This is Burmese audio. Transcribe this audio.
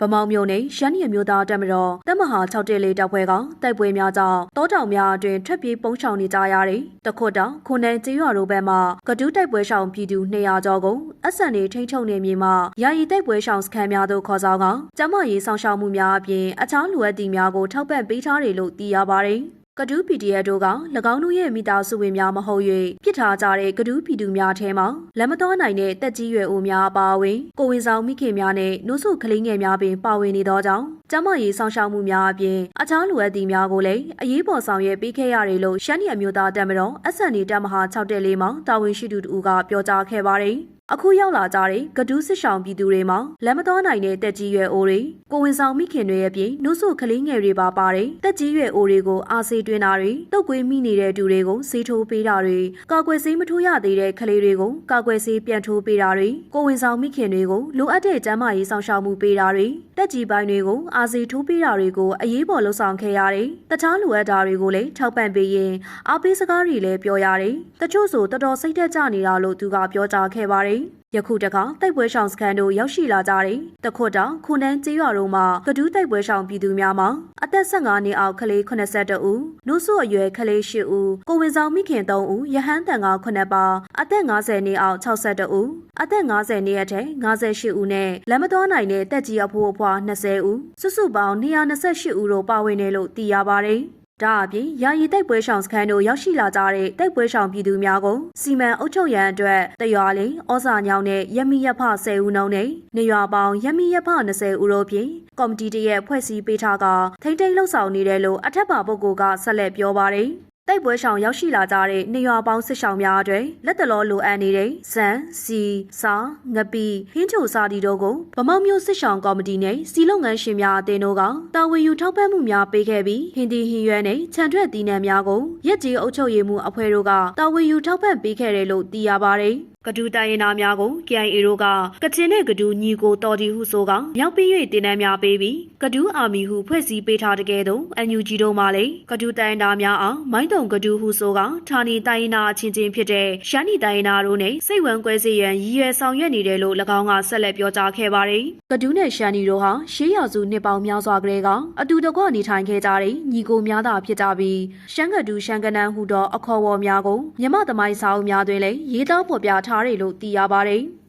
ဗမောင်မျိုးနဲ့ရှမ်းပြည်မျိုးသားတပ်မတော်တပ်မဟာ6တက်လေးတပ်ဖွဲ့ကတိုက်ပွဲများကြောင့်တောတောင်များအတွင်ထွက်ပြေးပုန်းရှောင်နေကြရတယ်။တခွတ်တောင်ခုနယ်ကျေးရွာတို့ဘက်မှကတူးတိုက်ပွဲရှောင်ပြည်သူ200ကျော်ကိုအဆန်နေထိန်းချုပ်နေမြေမှာယာယီတိုက်ပွဲရှောင်စခန်းများသို့ခေါ်ဆောင်ကကျမရေးဆောင်ရှောက်မှုများအပြင်အခြားလိုအပ်သည့်များကိုထောက်ပံ့ပေးထားတယ်လို့သိရပါတယ်။ ကဒူး PDF တို့က၎င်းတို့ရဲ့မိသားစုဝင်များမဟုတ်၍ပြစ်ထားကြတဲ့ကဒူးပြည်သူများထဲမှာလက်မတော်နိုင်တဲ့တက်ကြီးရွယ်အိုများအပါအဝင်ကိုဝင်ဆောင်မိခင်များနဲ့နှုတ်ဆုကလေးငယ်များပင်ပါဝင်နေသောကြောင့်ကျမရေးဆောင်ရှောက်မှုများအပြင်အခြားလိုအပ်သည့်များကိုလည်းအရေးပေါ်ဆောင်ရွက်ပေးခဲ့ရတယ်လို့ရှမ်းပြည်အမျိုးသားတပ်မတော် SND တပ်မဟာ6တက်လေးမှာတာဝန်ရှိသူတို့ကပြောကြားခဲ့ပါတယ်။ အခုရောက်လာကြတဲ့ကဒူးစစ်ဆောင်ပြည်သူတွေမှာလက်မတော်နိုင်တဲ့တက်ကြီးရွယ်အိုတွေကိုဝင်ဆောင်မိခင်တွေရဲ့ပြင်နှုတ်ဆုကလေးငယ်တွေပါပါတယ်တက်ကြီးရွယ်အိုတွေကိုအာဆေးတွင်းတာတွေတုတ်ကွေးမိနေတဲ့တူတွေကိုဆေးထိုးပေးတာတွေကာကွယ်ဆေးမထိုးရသေးတဲ့ကလေးတွေကိုကာကွယ်ဆေးပြန်ထိုးပေးတာတွေကိုဝင်ဆောင်မိခင်တွေကိုလိုအပ်တဲ့ကျန်းမာရေးဆောင်ရှောက်မှုပေးတာတွေတက်ကြီးပိုင်းတွေကိုအာဆေးထိုးပေးတာတွေကိုအရေးပေါ်လှုပ်ဆောင်ခဲ့ရတယ်တခြားလိုအပ်တာတွေကိုလည်းထောက်ပံ့ပေးရင်အားပေးစကားတွေလည်းပြောရတယ်တချို့ဆိုတော်တော်စိတ်သက်ကြနေတာလို့သူကပြောကြားခဲ့ပါတယ် ယခုတခါတိုက်ပွဲရှောင်စခန်းတို့ရောက်ရှိလာကြတဲ့တခွတ်တောင်ခုနန်းကျေးရွာတို့မှာကဒူးတိုက်ပွဲရှောင်ပြည်သူများမှာအသက်15နှစ်အောက်ကလေး82ဦးနှုတ်ဆုအရွယ်ကလေး8ဦးကိုဝင်ဆောင်မိခင်3ဦးယဟန်တန်က9ပါအသက်50နှစ်အောက်62ဦးအသက်50နှစ်အထက်58ဦးနဲ့လက်မတော်နိုင်တဲ့တက်ကြီးအဖိုးအဖွား20ဦးစုစုပေါင်း228ဦးတို့ပါဝင်တယ်လို့သိရပါတယ် ဒါအပြင်ယာယီတိုက်ပွဲရှောင်စခန်းတို့ရောက်ရှိလာကြတဲ့တိုက်ပွဲရှောင်ပြည်သူများကိုစီမံအုပ်ချုပ်ရန်အတွက်တရွာလင်းဩဇာညောင်းနဲ့ရမီရဖ10ဦးနှုန်းနဲ့နေရွာပေါင်းရမီရဖ20ဦးတို့ဖြင့်ကော်မတီတရက်ဖွဲ့စည်းပေးထားကထိမ့်ထိန်လှုပ်ဆောင်နေတယ်လို့အထက်ပါပုဂ္ဂိုလ်ကဆက်လက်ပြောပါတယ် တိုက်ပွဲရှောင်ရောက်ရှိလာကြတဲ့နေရွာပေါင်းစစ်ဆောင်များအတွက်လက်တလောလိုအပ်နေတဲ့ဇန်စီစာငပီဟင်းချိုစာတီတို့ကိုဗမောက်မျိုးစစ်ဆောင်ကော်မတီနဲ့စီလုပ်ငန်းရှင်များအသင်းတို့ကတာဝန်ယူထောက်ပံ့မှုများပေးခဲ့ပြီးဟင်းဒီဟင်းရွက်နဲ့ခြံထွက်တီးနှံများကိုရက်ကြီးအုပ်ချုပ်ရေးမှုအဖွဲ့တို့ကတာဝန်ယူထောက်ပံ့ပေးခဲ့တယ်လို့သိရပါတယ်ကဒူးတိုင်းရင်းသားများကို KIA တို့ကကချင်နဲ့ကဒူးညီကိုတော်တီဟုဆိုကမြောက်ပြီး၍တင်နန်းများပေးပြီးကဒူးအာမီဟုဖွဲ့စည်းပေးထားတဲ့ကဲ့သို့ NUG တို့မှလည်းကဒူးတိုင်းရင်းသားများအားမိုင်းတုံကဒူးဟုဆိုကဌာနီတိုင်းရင်းသားအချင်းချင်းဖြစ်တဲ့ရှမ်းနီတိုင်းရင်းသားတို့နဲ့စိတ်ဝမ်းကွဲစေရန်ရည်ရွယ်ဆောင်ရွက်နေတယ်လို့၎င်းကဆက်လက်ပြောကြားခဲ့ပါတယ်ကဒူးနဲ့ရှမ်းနီတို့ဟာရှေးရာစုနှစ်ပေါင်းများစွာကတည်းကအတူတကွနေထိုင်ခဲ့ကြတဲ့ညီကိုများသာဖြစ်ကြပြီးရှမ်းကဒူးရှမ်းကနန်းဟူသောအခေါ်အဝေါ်များကိုမြမသမိုင်းစာအုပ်များတွင်လည်းရေးသားဖော်ပြထားတယ်လို့သိရပါတယ်။